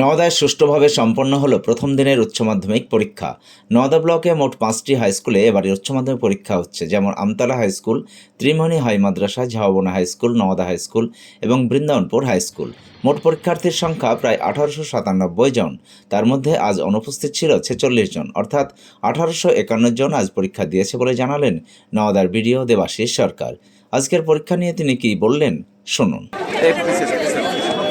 নওদায় সুষ্ঠুভাবে সম্পন্ন হলো প্রথম দিনের উচ্চ মাধ্যমিক পরীক্ষা। নওদা ব্লকে মোট পাঁচটি হাই স্কুলে এবারে উচ্চ মাধ্যমিক পরীক্ষা হচ্ছে, যেমন Amtala high school Trimani high মাদ্রাসা Jhaobona high school Nowda high school এবং বৃন্দাবনপুর হাই স্কুল মোট পরীক্ষার্থীর সংখ্যা প্রায় আঠারোশো সাতানব্বই জন। তার মধ্যে আজ অনুপস্থিত ছিল ছেচল্লিশ জন, অর্থাৎ আঠারোশো একান্ন জন আজ পরীক্ষা দিয়েছে বলে জানালেন নওদার বিডিও দেবাশিস সরকার। আজকের পরীক্ষা নিয়ে তিনি কি বললেন, শুনুন।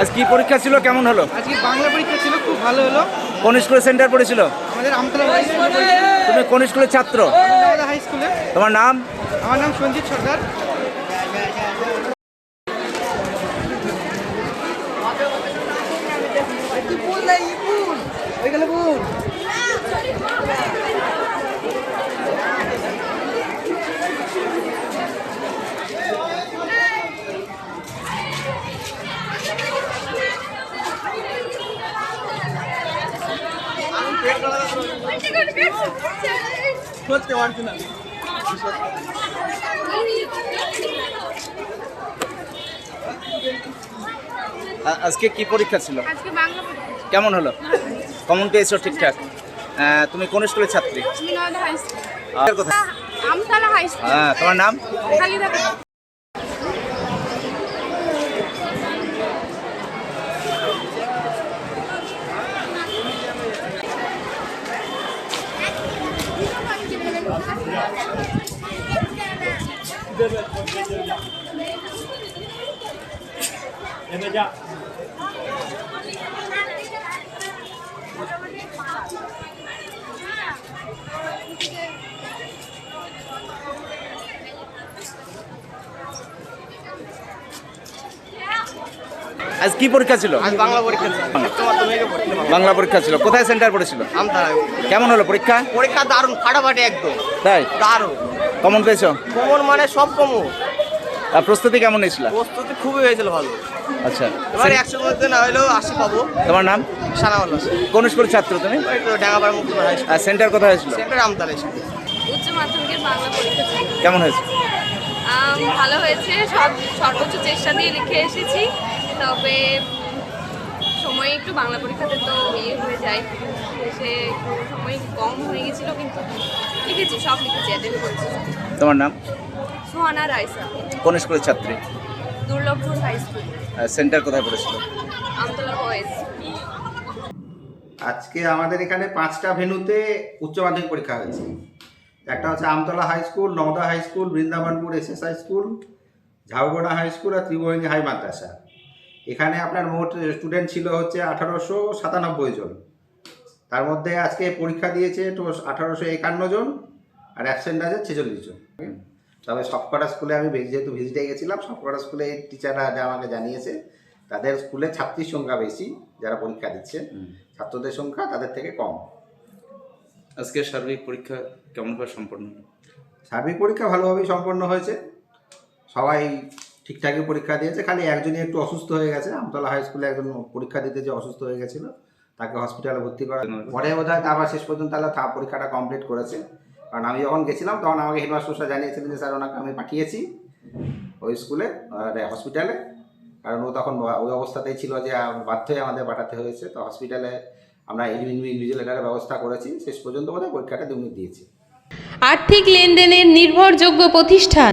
আজ কি পরীক্ষা ছিল? কেমন হলো? আজকে বাংলা পরীক্ষা ছিল খুব ভালো হলো। কোন স্কুলে সেন্টার পড়েছিল? আমাদের আমতলা হাই স্কুলে তুমি কোন স্কুলের ছাত্র? হাই স্কুলে। তোমার নাম? আমার নাম সঞ্জিত সরকার ওইগুলো করতে পারছি না আজকে কি পরীক্ষা ছিল? কেমন হলো? কমন পেয়েছ ঠিকঠাক? আহ, তুমি কোন স্কুলের ছাত্রী? কথা তোমার নয়দা হাই স্কুল আর কোথায় আমতলা হাই স্কুল হ্যাঁ আজ কি পরীক্ষা ছিল? আজ বাংলা পরীক্ষা বাংলা পরীক্ষা ছিল। কোথায় সেন্টার পড়েছিল? কেমন হলো পরীক্ষা? পরীক্ষা দারুণ ফাটাফাটি একদম। তাই? দারুণ। কমন পেয়েছ? কমন মানে সব কমন। আর প্রস্তুতি কেমন হয়েছিল? প্রস্তুতি খুবই হয়েছিল ভালো। আচ্ছা। এবার একশোর মধ্যে না হলেও আশি পাবো। তোমার নাম? সানাওয়াল্লা কোন স্কুলের ছাত্র তুমি? ডাঙ্গাপাড়া মুক্ত আর সেন্টার কোথায় হয়েছিল? সেন্টার আমতলা উচ্চ মাধ্যমিকের বাংলা পরীক্ষা কেমন হয়েছে? ভালো হয়েছে। সব সর্বোচ্চ চেষ্টা দিয়ে লিখে এসেছি। তবে সময় একটু বাংলা পরীক্ষাতে তো ইয়ে হয়ে যায়। সে একটু সময় কম হয়ে গেছিল কিন্তু লিখেছি সব লিখেছি অ্যাটেন্ড করেছি তোমার নাম? সোহানা রাইসা। কোন স্কুলের ছাত্রী? Durlabhpur high school. সেন্টার কোথায় পড়েছিল? আমতলা বয়েজ। আজকে আমাদের এখানে পাঁচটা ভেন্যুতে উচ্চ মাধ্যমিক পরীক্ষা হয়েছে। একটা হচ্ছে Amtala high school Nowda high school Brindabanpur S S high school Jhaugara high school আর ত্রিভুবনী হাই মাদ্রাসা। এখানে আপনার মোট স্টুডেন্ট ছিল হচ্ছে আঠারোশো সাতানব্বই জন। তার মধ্যে আজকে পরীক্ষা দিয়েছে তো আঠারোশো একান্ন জন আর অ্যাবসেন্ট আছে ছেচল্লিশ জন। তবে সবকটা স্কুলে আমি যেহেতু ভিজিটে গেছিলাম সবকটা স্কুলে টিচাররা যা আমাকে জানিয়েছে তাদের স্কুলে ছাত্রীর সংখ্যা বেশি যারা পরীক্ষা দিচ্ছে। ছাত্রদের সংখ্যা তাদের থেকে কম। আজকে সার্বিক পরীক্ষা কেমনভাবে সম্পন্ন হলো? সার্বিক পরীক্ষা ভালোভাবেই সম্পন্ন হয়েছে। সবাই ঠিকঠাকই পরীক্ষা দিয়েছে, খালি একজনই একটু অসুস্থ হয়ে গেছে। আমতলা হাই স্কুলে একজন পরীক্ষা দিতে যে অসুস্থ হয়ে গেছিল, তাকে হসপিটালে ভর্তি করা পরে বোধ হয় আবার শেষ পর্যন্ত তাহলে তা পরীক্ষাটা কমপ্লিট করেছে। কারণ আমি যখন গেছিলাম, তখন আমাকে হেডমাস্টার জানিয়েছিলেন যে, স্যার, ওনাকে আমি পাঠিয়েছি ওই স্কুলে হসপিটালে কারণ ও তখন ওই অবস্থাতেই ছিল যে বাধ্য হয়ে আমাদের পাঠাতে হয়েছে। তো হসপিটালে আমরা ইনভিজিলেটারের ব্যবস্থা করেছি। শেষ পর্যন্ত বোধহয় পরীক্ষাটা দুমিনিট দিয়েছি। আর্থিক লেনদেনের নির্ভরযোগ্য প্রতিষ্ঠান।